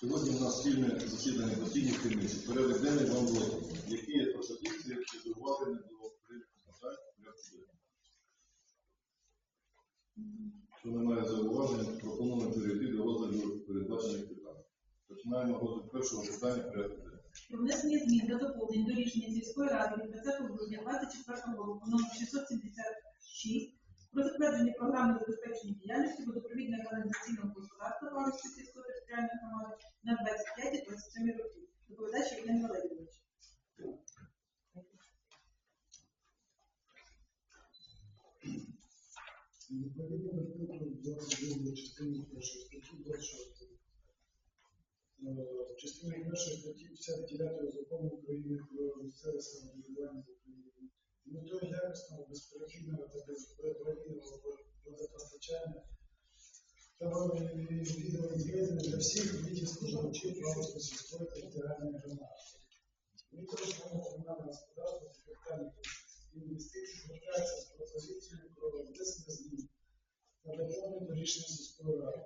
Сьогодні у нас спільне засідання постійних комісій. Порядок денний вам розданий. Які є пропозиції зауваження до прийнятих питань порядку денного? Якщо немає зауважень, пропонуємо перейти до розгляду передбачених питань. Починаємо розгляд першого питання порядку денного. про внесення змін та доповнень до рішення сільської ради від 20 грудня 2024 року номер 676 про затвердження програми забезпечення діяльності водопровідного каналізаційного господарства Павлівської сільської територіальної громади на 25-27 роки. Доповідач Євген Валерійович. Відповідно до пункту 22 частини першої статті 26. Е, В частині першої статті 59 закону України про місцеве самоврядування метою якісного, безперебійного та безперебійного водопостачання та відведення для всіх видів споживачів Павловської сільської територіальної громади. Використання комунального господарства та капітальних інвестицій звертається з пропозицією про внесення змін та доповнення до рішення сільської ради.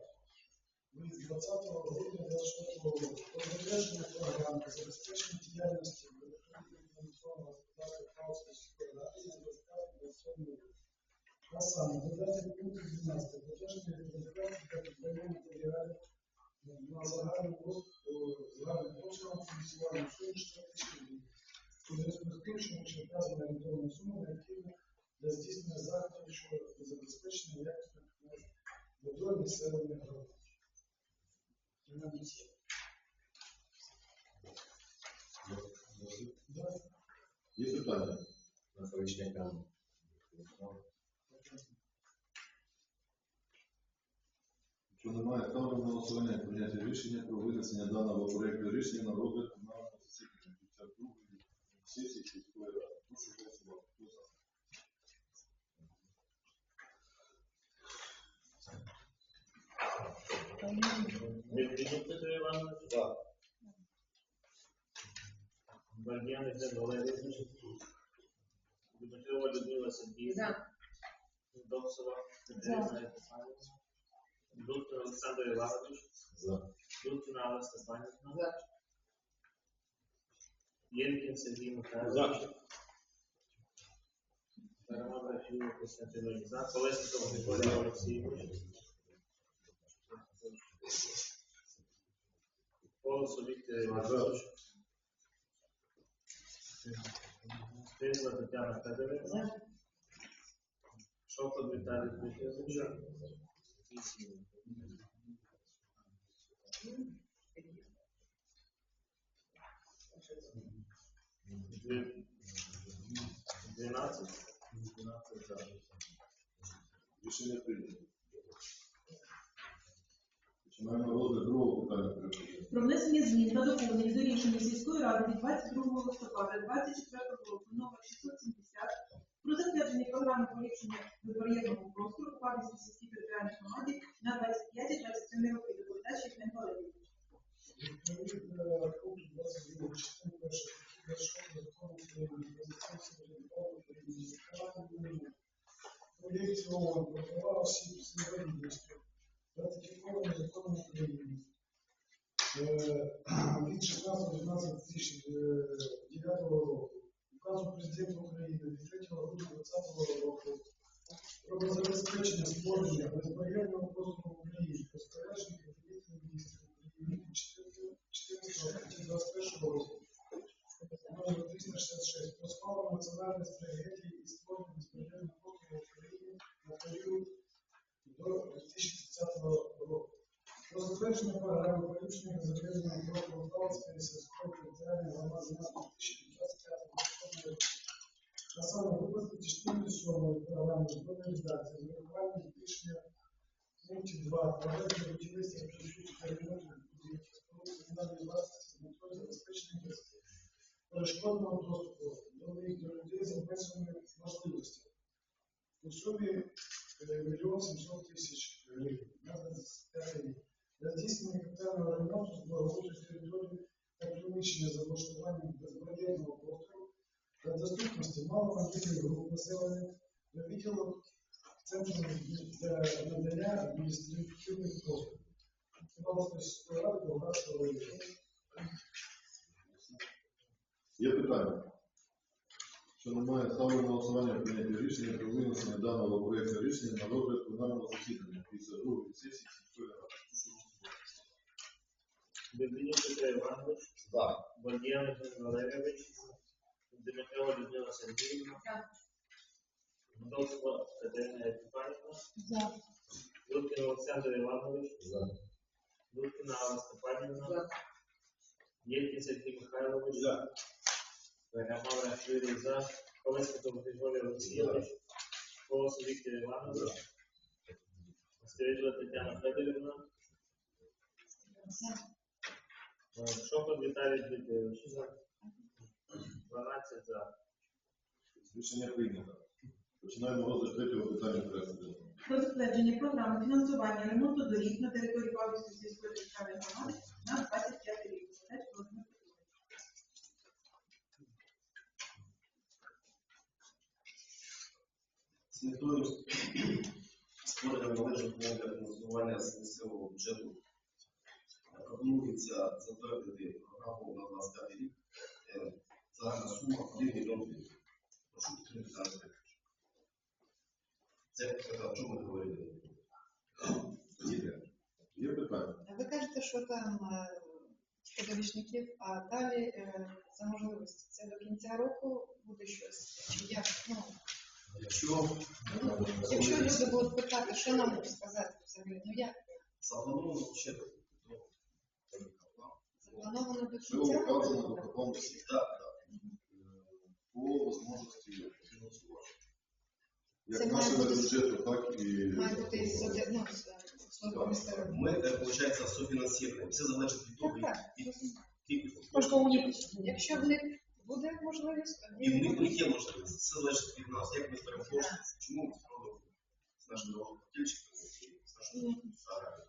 Від 20 грудня 24 року про програми забезпечення діяльності Yes. Олександрівна. Доктор Олександр Іванович. За. Дудкіна Алла Степанівна. Єлькін Сергій Михайлович. За. Перемога Філія Костянтинович. За. Колесников Григорій Олексійович. Колосов Віктор Іванович. Стрельна Тетяна Федорівна. Шокот Віталій Дмитрович. Дві- Дванадцять. Дванадцять за. Рішення прийнято. Починаємо розгляд другого питання. Про внесення змін та доповнень до рішення сільської ради від 22 листопада 2024 року номер 670 про затвердження програми поліпшення виборєвного простору у сільській територіальній громаді на 25-27 роки. Доповідач Євген Валерійович. Відповідно пункту 22 частини першої статті 26 закону України про місцеве самоврядування в Україні виконання проєктів ООН про права осіб з інвалідністю, ратифікований законом України е, від 16-12-2009 року, указу президента України від 3 грудня 2020 року про забезпечення створення безбар'єрного простору в Україні, розпорядження Кабінету міністрів України від 14 року, номер 366, про справу національної стратегії і створення безбар'єрного простору в Україні на період до 2030 року. Про затвердження програми поліпшення безбар'єрного простору Павловської сільської територіальної громади на 2025 року. На саме випадку частини сьомої програми житлової редакції з урахуванням рішення пунктів 2 проведення будівництва та ремонту комунальної власності з метою забезпечення перешкодного доступу до них до людей з обмеженими можливостями. У сумі е, мільйон 700 тисяч гривень на 25 рік. Для здійснення капітального ремонту з благоустрою території та приміщення з облаштуванням безбар'єрного простору для доступності маломобільних груп населення до відділу центру для надання адміністративних послуг. Є питання? Що немає, ставлю на голосування прийняття рішення про винесення даного проєкту рішення на розгляд пленарного засідання після другої сесії сільської ради. Безвинюк Петро Іванович. За. Бандіян Валерійович. Дмитрова Людмила Сергіївна. За. Гудовська Катерина Степанівна. За. Луткин Олександр Іванович. За. Луткина Алла Степанівна. За. Єлькін Сергій Михайлович. За. Гамавра Швирі за. Колесников Григорій Олексійович. Колос Віктор Іванович. Стережла Тетяна Федорівна. Шопот Віталій Дмитрович. За. 12 за. Рішення прийнято. Починаємо розгляд третього питання порядку денного. Про затвердження програми фінансування ремонту доріг на території Павлівської сільської державної громади на 25 рік. З метою створення належних умов для фінансування з місцевого бюджету пропонується затвердити програму на 25 рік. Е, Загальна сума 1 мільйон гривень. Прошу підтримати. Це чому ми говорили? Є питання? Ви кажете, що там е, щодо річників, а далі е, за можливості. Це до кінця року буде щось? Чи як? Ну, Якщо якщо люди будуть питати, що нам сказати взагалі? Ну як? заплановано ще до Заплановано до кінця року? Так, так. по можливості. Це Як має нашого бути- бюджету, так і Має бути із один- ну, з служби місцевої. Ми, виходить, софінансуємо. Все залежить від того, Так, так. скільки Якщо в них буде можливість, І в них, в тоді них є можливість. Все залежить від нас. Як ми зберемо кошти, чому ми зробимо з нашими дорогоплатільщиками і з нашими аграріями.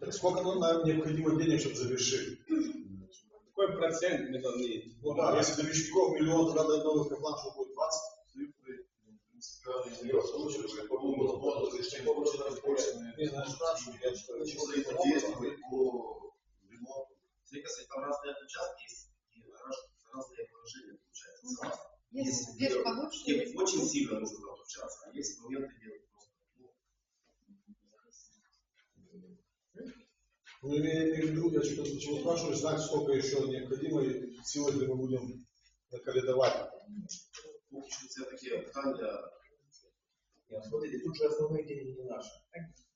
Так сколько нам нам необходимо денег, чтобы завершить? Какой процент мы должны? Ну да, если до Мещуков миллион, тогда до новых план, что будет 20. цифри принципіальні не розстрочили, по-моєму, роботу рішення почали Не знаю, спрашиваю, я что взаимодействовать по ремонту. Це якась там разные участки есть, и раз- разные положения получается. Ну, Согласен? є Есть більш где- получше, где є очень сильно нужно там общаться, а есть моменты, где просто ну, Ну, имея в виду, я что-то чего спрашиваю, знать, сколько еще необходимо, и сегодня мы будем накалядовать. поки що це таке питання. Нет, смотрите, тут же основные деньги не наши.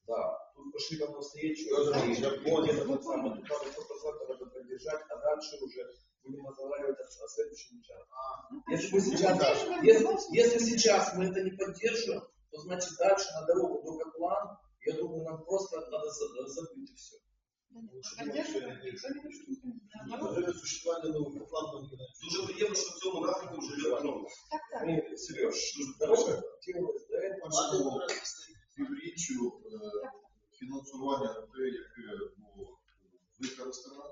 Да, тут пошли нам навстречу. Федор Иванович, я понял. Где-то вот самое, тут надо 100% это поддержать, а дальше уже будем разговаривать о, о следующем участке. Если мы сейчас, поддерживаем если, в любом случае. если сейчас мы это не поддержим, то значит дальше на дорогу до Котлан, я думаю, нам просто надо за- забыть и все. Поддерживаем, никто не хочет. Наоборот. Даже существование новых планов не знаю. Дуже приємно, що в цьому напрямку вже відомо. Так, так. Ну, Сереж, дорога делалась до этого. Бачимо півріччю е, фінансування те, яке було використано.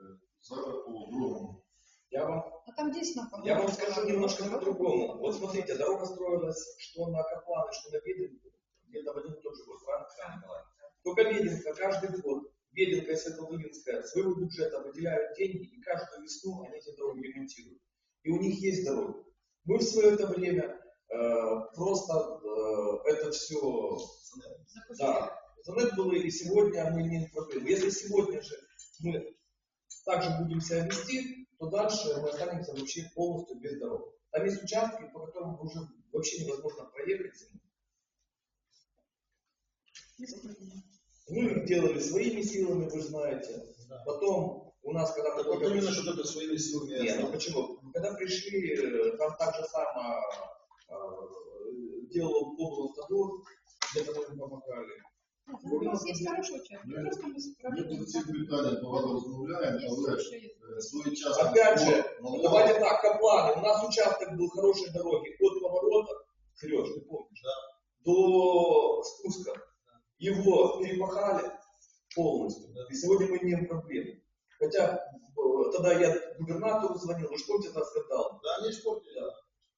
Е, Зараз по другому. Я вам Ну там дійсно Я вам скажу немножко по-другому. Вот смотрите, дорога строилась что на Капланы, что на Бединку, где-то в один и тот же год, правильно, Михаил Николаевич? Только Бединка каждый год, Бединка и Светловылинская своего бюджета выделяют деньги, и каждую весну они эти дороги ремонтируют. И у них есть дороги. Мы в свое это время э, просто э, это все да, занят было, и сегодня мы имеем проблему. Если сегодня же мы также будем себя вести, то дальше мы останемся вообще полностью без дорог. Там есть участки, по которым уже вообще невозможно проехать. зимой. Мы их делали своими силами, вы же знаете. Потом у нас, когда Так мы вот только- именно, что это своими силами. нет, ну почему? Когда пришли, э, там так же само э, делал областодор, где-то мы им помогали. У нас є хороший участок. Ми- Просто ми Ми справді про ці питання багато розмовляємо, але ж е, своєчасно. Опять же, було Давайте так, Капланы. У нас участок был хорошей дороги от поворота, Сереж, ты помнишь, да? До спуска. Его перепахали полностью. И сегодня мы имеем проблемы. Хотя э, тогда я губернатору звонил, вы же помните этот скандал? Да, они испортили. Да.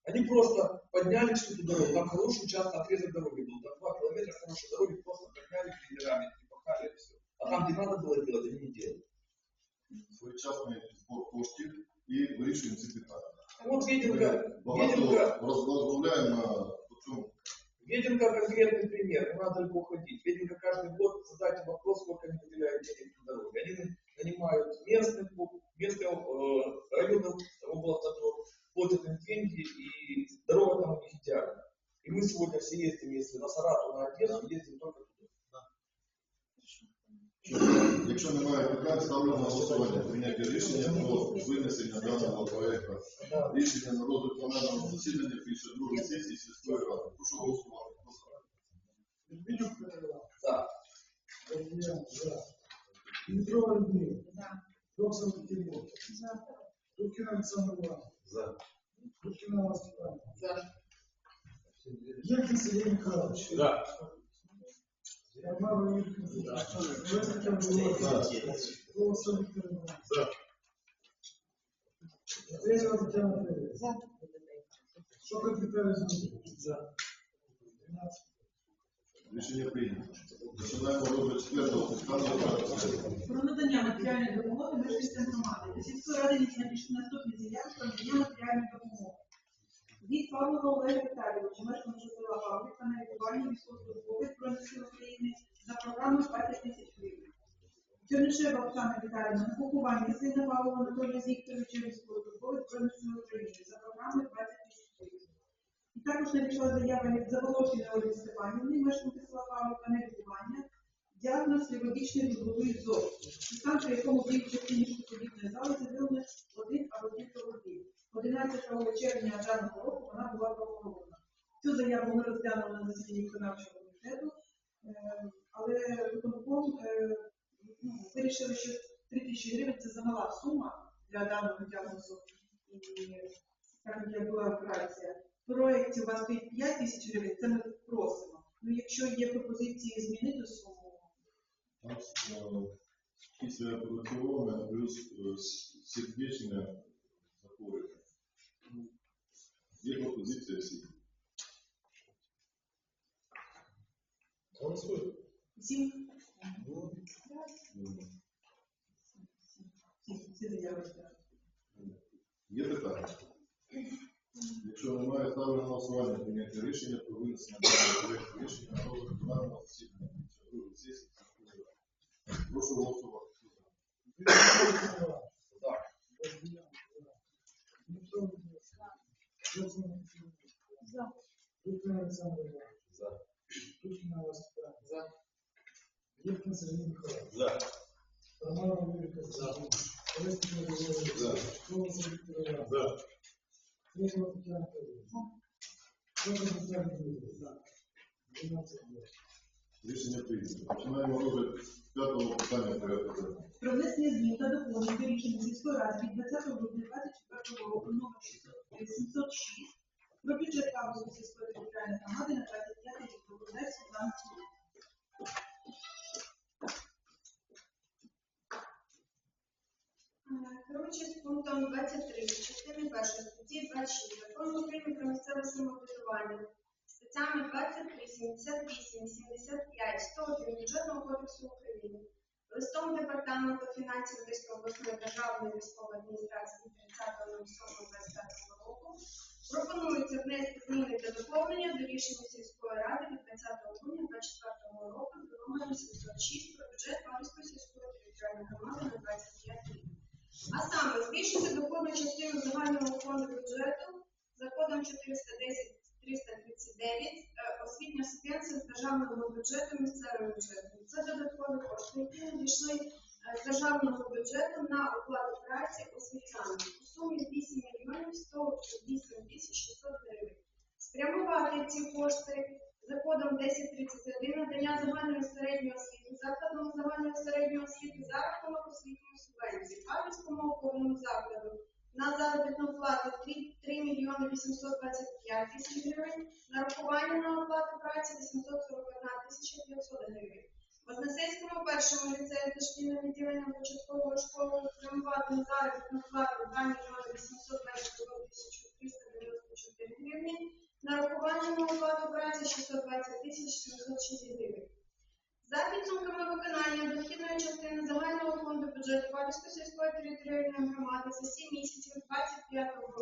Они просто подняли всю эту дорогу. Там хороший участок, отрезок дороги был. Там 2 километра хорошей дороги просто подняли тренерами, перепахали и все. А там, где надо было делать, они не делали. Своєчасний збор коштів і вирішуємо ці питання. Вот Веденка, Багато Веденка, роз- розмовляємо на цьому. Веденка конкретный пример, не надо далеко ходить. Веденка каждый год задайте вопрос, сколько они выделяют денег на дороги. Они нанимают местных, местных э, районов облавтодор, платят им деньги, и дорога там у них идеальна. И мы сегодня все ездим, если на Саратов, на Одессу, ездим только туда. Якщо немає питань, ставлю на голосування прийняття рішення про винесення даного проекту. Рішення на розгляд пленарного засідання після другої сесії сільської ради. Прошу голосувати. За? За. За. Людмила. За. Доксов Екатерина. За. Дудкин Александр Иванович. За. Дудкин Алла Степановна. За. Ельцин Сергей Михайлович. Да. За. Зрезова Татьяна Федоровна. За. 12. Рішення прийнято. Починаємо розгляд четвертого питання. Про надання матеріальної допомоги мешканцям громади. Сільської ради надійшли наступні заяви про надання матеріальної допомоги. Від Павлова Олега Віталійовича, мешканця села Павлівка, на лікування військовослужбовець Збройних сил України за програмою 20 тисяч гривень. Чернишева Оксана Віталіївна на поховання сина Павла Анатолія Вікторовича військовослужбовець Збройних сил України за програмою 20 тисяч гривень. І також надійшла заява від Заволочіної Ольги Степанівни, мешканки села Павлівка, на лікування діагноз хірургічний вугловий зор, стан, при якому в клінічній подібної зали з'явили один або кілька років. 11 червня даного прохоронена. Цю заяву ми розглянули на засіданні виконавчого комітету, е, але виконком е, ну, вирішили, що 3 тисячі гривень це замала сума для даного діагнозу. І, скажімо, як була операція. В проєкті у вас стоїть 5 тисяч гривень, це ми просимо. Ну, якщо є пропозиції змінити суму, е, Після операційного плюс сердечне захворювання. Ну, Є пропозиція всі. Голосуємо. всім М, всі- всі заяви розглянути. Є питання? Якщо немає, ставлю на голосування прийняття рішення про винесення даного рішення на розгляд пленарного засідання другої сесії. Прошу голосувати. Хто за? Віктор Олександрович. За. Тучина Людмила. За. Дудкин Сергій Михайлович. За. Дудкин Алла За. Ельцин Сергей За. Колоса Вікторія. За. Голосов Виктор Иванович. За. Шоколад Виталий Зиновьевич. За. 12 лет. Рішення прийнято. Починаємо розгляд п'ятого питання порядку денного. Про внесення змін та доповнень до рішення сільської ради від 20 грудня 2024 року номер 706 про бюджет Павловської сільської територіальної громади на 25 рік доповідач Світлана Цурик. Керуючись пунктом 23 частини першої статті 26 Закону України про місцеве самоврядування, статтями 23, 78, 75, 101 Бюджетного кодексу України, листом Департаменту фінансів Одеської обласної державної військової адміністрації від 30.07.25 року пропонується внести зміни та доповнення до рішення сільської ради від 20 грудня 2024 року за номером 706 про бюджет Марської сільської територіальної громади на 25 рік. А саме збільшити доходну частину загального фонду бюджету за кодом 410 339 е, освітня субвенція з державного бюджету місцевим бюджетом. Це додаткові кошти, які надійшли е, з державного бюджету на оплату праці освітянам у сумі 8 мільйонів 108 тисяч 600 гривень. Спрямувати ці кошти за кодом 1031 надання загальної середньої освіти закладом загальної середньої освіти за рахунок освітньої субвенції, Павлівському науковому закладу на заробітну плату 3, 3 мільйони 825 тисяч нарахування на оплату праці 841 тисяча 500 гривень. Вознесенському першому ліцею та шкільним відділенням початкової школи спрямувати на заробітну плату 2 мільйони 821 тисячу 394 гривні, нарахування на оплату праці 620 тисяч 706 гривень. За підсумками виконання дохідної частини загального фонду бюджету Павлівської сільської територіальної громади за 7 місяців 25 року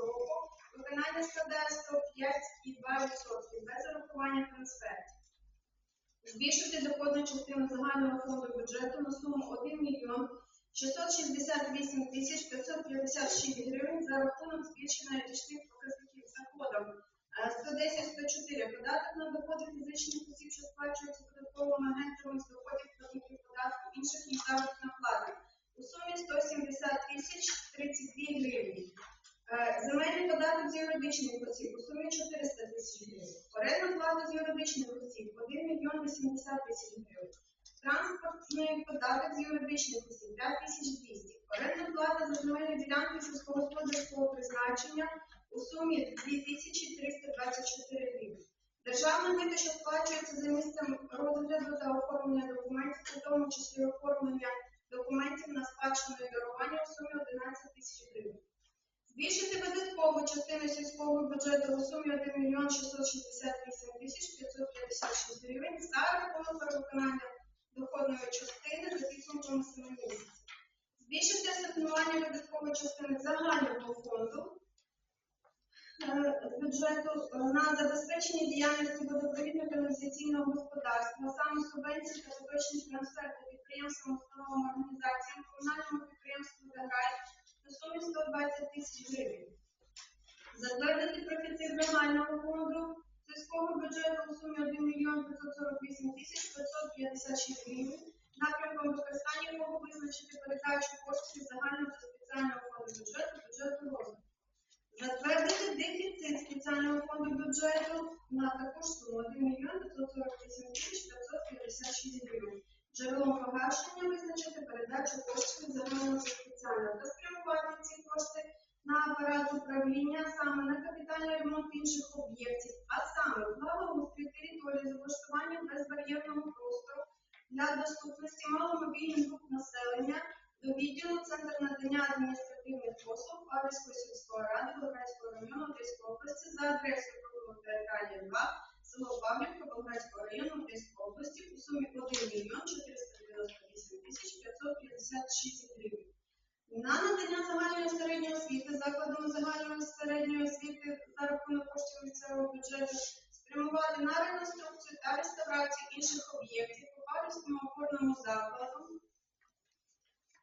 виконання складає 105,2% Збільшити доходну частину загального фонду бюджету на суму 1 мільйон 668 тисяч 556 гривень за рахунок збільшення річних показників заходом е, 110-104 податок на доходи фізичних осіб, що сплачуються податковими агентами 80 тисяч гривень. Транспортний податок з юридичних осіб 5 тисяч 200. Орендна плата за земельні ділянки сільськогосподарського призначення у сумі 2324 гривень. Державна мита, що сплачується за місцем розгляду та оформлення документів, у тому числі оформлення документів на спадщину і дарування у сумі 11 тисяч гривень. Збільшити видаткову частину сільського бюджету у сумі 1 мільйон 668 тисяч 556 гривень за рахунок перевиконання доходної частини за підсумками 7 місяців. Збільшити асигнування видаткової частини загального фонду е, бюджету е, на забезпечення діяльності водопровідно каналізаційного господарства, саме субвенції та поточні трансферти підприємствам, установам, організаціям, комунальному підприємству сумі 120 тисяч гривень. Затвердити профіцит загального фонду сільського бюджету у сумі 1 мільйон 548 тисяч 556 гривень, напрямком використання якого визначити передачу коштів загального та спеціального фонду бюджету бюджету розвитку. Затвердити дефіцит спеціального фонду бюджету на таку суму 1 мільйон 548 тисяч 556 гривень. Джерелом погашення визначити передачу коштів загального та спеціального та спрямувати ці кошти на апарат управління саме на капітальний ремонт інших об'єктів, а саме благоустрій території з облаштуванням безбар'єрного простору для доступності маломобільних груп населення до відділу Центр надання адміністративних послуг Павлівської сільської ради Болградського району Одеської області за адресою Прокурора Італія 2, село Павлівка Болградського району Одеської області у сумі 1 мільйон 498 тисяч 556 гривень. На надання загальної середньої освіти закладами загальної середньої освіти за рахунок коштів місцевого бюджету спрямувати на реконструкцію та реставрацію інших об'єктів по Павлівському опорному закладу,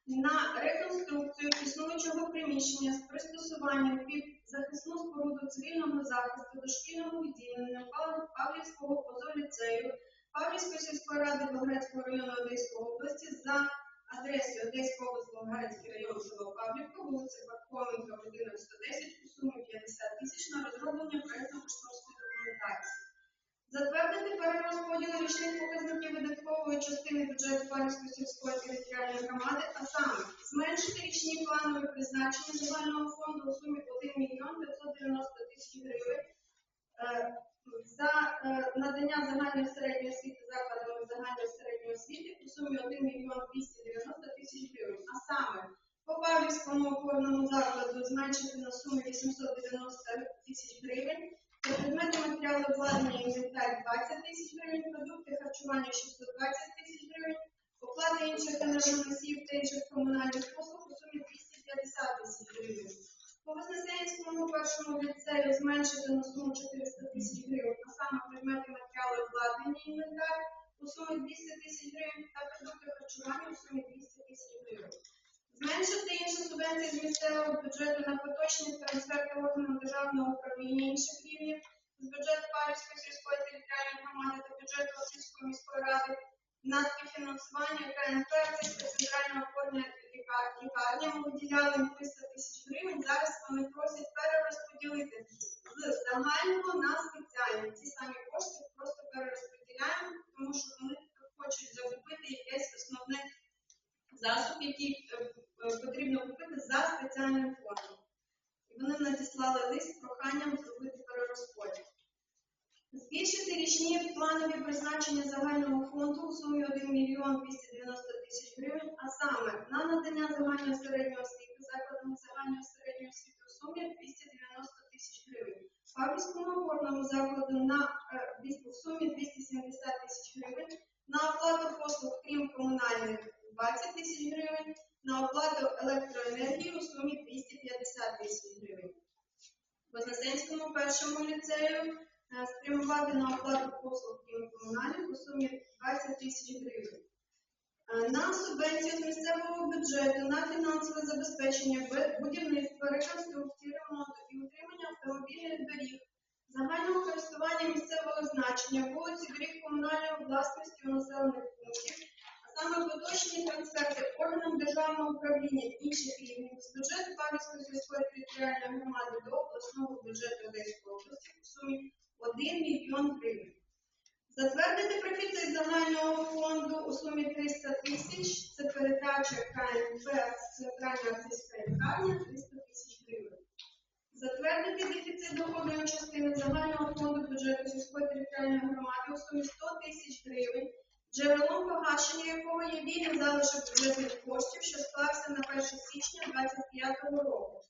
на реконструкцію існуючого приміщення з пристосуванням під захисну споруду цивільного захисту дошкільного відділення Павлівського позоліцею Павлівської сільської ради Болградського району Одеської області за адресою Одеська область, Болгарський район, село Павлівка, вулиця Парковенка, 1110 у сумі 50 тисяч на розроблення. Затвердити перерозподіл річних показників видаткової частини бюджету Павлівської сільської територіальної громади, а саме зменшити річні планові призначення загального фонду у сумі 1 мільйон 590 тисяч гривень е, за е, надання загальної середньої освіти закладами загальної середньої освіти у сумі 1 мільйон 290 тисяч гривень. А саме по Павлівському опорному закладу зменшити на суму 890 тисяч гривень, предмети матеріали обладнання інвентар 20 тисяч гривень, продукти харчування 620 тисяч гривень, оплата інших енергоносіїв та інших комунальних послуг який е, е, потрібно купити за спеціальним фондом. І вони надіслали лист з проханням зробити перерозподіл. Збільшити річні планові призначення загального фонду у сумі 1 мільйон 290 тисяч гривень, а саме на надання загальної середньої освіти оплату послуг і комунальних у сумі 20 тисяч гривень. Е, На субвенцію з місцевого бюджету на фінансове забезпечення бе- будівництва, реконструкції, ремонту і утримання автомобільних доріг загального користування місцевого значення вулиці доріг комунальної власності у населених пунктів, а саме поточні трансферти органам державного управління інших рівнів з бюджету Павлівської сільської територіальної громади до обласного бюджету Одеської області у сумі 1 мільйон гривень. Затвердити профіцит загального фонду у сумі 300 тисяч. Це передача КНП з центральної артистської лікарні 300 тисяч гривень. Затвердити дефіцит доходної частини загального фонду бюджету сільської територіальної громади у сумі 100 тисяч гривень, джерелом погашення якого є вільний залишок бюджетних коштів, що склався на 1 січня 2025 року.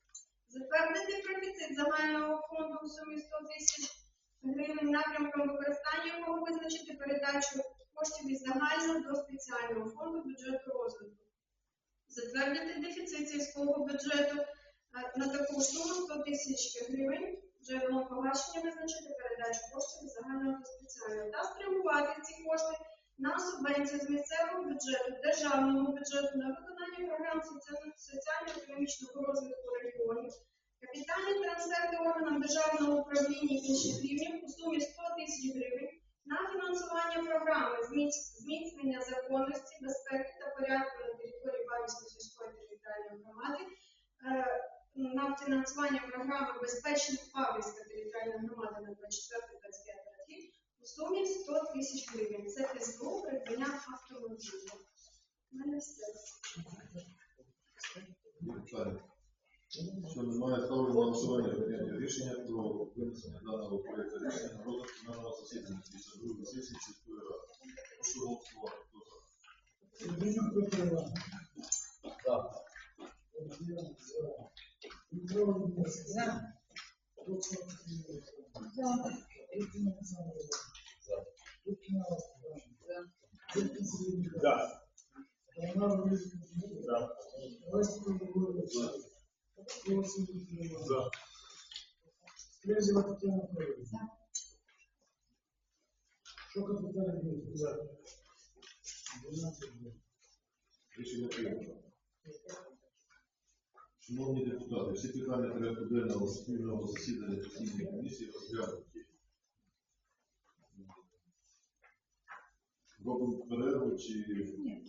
Затвердити профіцит загального фонду у сумі 100 тисяч гривень напрямком використання якого визначити передачу коштів із загального до спеціального фонду бюджету розвитку. Затвердити дефіцит сільського бюджету е, на таку ж суму 100 тисяч гривень, джерелом погашення визначити передачу коштів із загального до спеціального та спрямувати ці кошти на субвенцію з місцевого бюджету, державного бюджету на виконання програм соціально- соціально-економічного розвитку регіонів, Капітальні трансферти органам державного управління інших рівнів у сумі 100 тисяч гривень на фінансування програми зміцнення законності, безпеки та порядку на території Бабівської сільської територіальної громади, е, на фінансування програми Безпечна Павлівська територіальна громада на 24-25 років у сумі 100 тисяч гривень. Це СБУ придбання автомобіля. У мене все. Є питання? Що немає, ставлю на голосування прийняття рішення про винесення даного проекту рішення на розгляд пленарного засідання 52 сесії сільської ради. Прошу голосувати. Хто за? Євгеній Петро Іванович. За. Євгеній за. Дмитро Володимирович. За. Олександр Сергійович. За. Ірина Олександровна. За. Туркіна Олександровна. За. Туркін Сергій Михайлович. Да. Роман Борисович. Да. Олесько Григорович. Олексій Вікторович. За. Шока Тетяна Юрійовна. За. 12 за. Рішення прийнято. Шановні депутати, всі питання порядку денного спільного засідання постійної комісії розглянуті. Робимо перерву чи Ні.